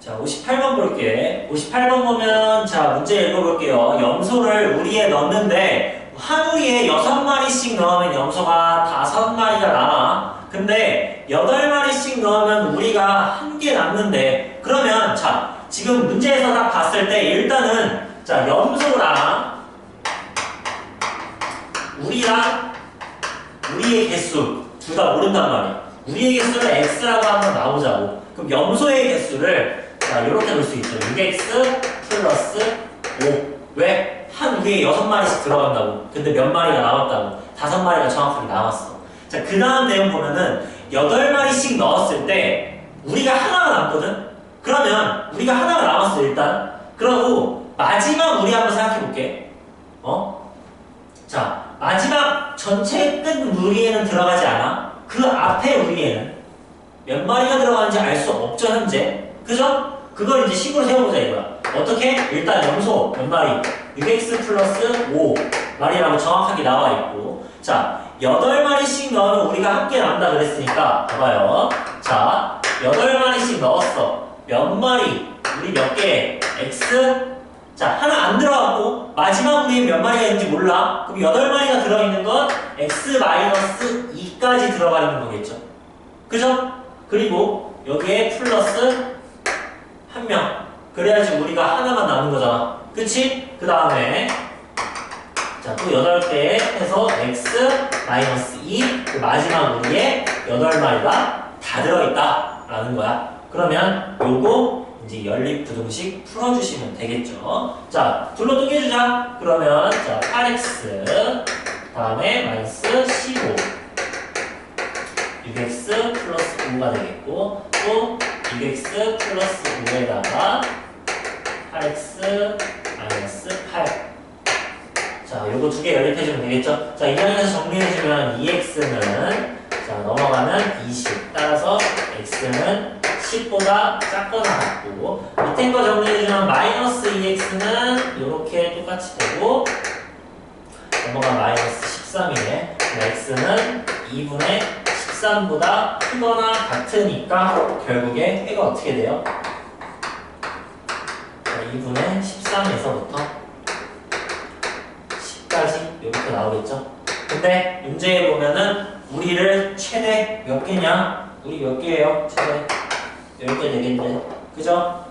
자, 58번 볼게. 58번 보면, 자, 문제 읽어볼게요. 염소를 우리에 넣는데, 한 우리에 6마리씩 넣으면 염소가 5마리가 남아. 근데, 8마리씩 넣으면 우리가 한 개 남는데, 그러면, 자, 지금 문제에서 딱 봤을 때, 일단은, 자, 염소랑, 우리랑, 우리의 개수, 둘 다 모른단 말이야. 우리의 개수를 x라고 한번 나오자고. 그럼 염소의 개수를 자 이렇게 볼 수 있죠. 6x 플러스 5. 왜? 한 우리에 6마리씩 들어간다고. 근데 몇 마리가 남았다고. 5마리가 정확하게 남았어. 자, 그 다음 내용 보면은 8마리씩 넣었을 때 우리가 하나가 남거든? 그러면 우리가 하나가 남았어, 일단. 그러고 마지막 우리 한번 생각해 볼게. 어? 자, 마지막 전체 끝 우리에는 들어가지 않아. 그 앞에 우리에는 몇 마리가 들어가는지 알 수 없죠, 현재. 그죠? 그걸 이제 식으로 세워보자 이거야. 어떻게? 일단 염소 몇 마리? 6x 플러스 5 마리라고 정확하게 나와 있고. 자, 8마리씩 넣으면 우리가 함께 남다 그랬으니까, 봐봐요. 자, 8마리씩 넣었어. 몇 마리? 우리 몇 개? x? 자, 하나 안 들어갔고, 마지막 우리에 몇 마리가 있는지 몰라. 그럼 8마리가 들어있는 건 x-2까지 들어가 있는 거겠죠. 그죠? 그리고 여기에 플러스 한 명. 그래야지 우리가 하나만 남은 거잖아. 그치? 그 다음에 자, 또 8개 해서 x 마이너스 2, 그 마지막 우리에 8마리가 다 들어있다. 라는 거야. 그러면 요거 이제 연립 부등식 풀어주시면 되겠죠. 자, 둘로 쪼개주자. 그러면 자, 8x 다음에 마이너스 15 6x 플러스 5가 되겠고 또 6x 플러스 5에다가 8x 마이너스 8 자, 요거 두 개 연립해주면 되겠죠? 자, 이 장에서 정리해주면 2x는 자, 넘어가면 20 따라서 x는 10보다 작거나 같고 밑에 거 정리해주면 마이너스 2x는 이렇게 똑같이 되고 넘어가 마이너스 13이네 x는 2분의 13보다 크거나 같으니까 결국에 해가 어떻게 돼요? 자, 2분의 13에서부터 10까지 이렇게 나오겠죠? 근데 문제에 보면은 우리를 최대 몇 개냐? 우리 몇 개예요? 최대 10개 되겠네. 그죠?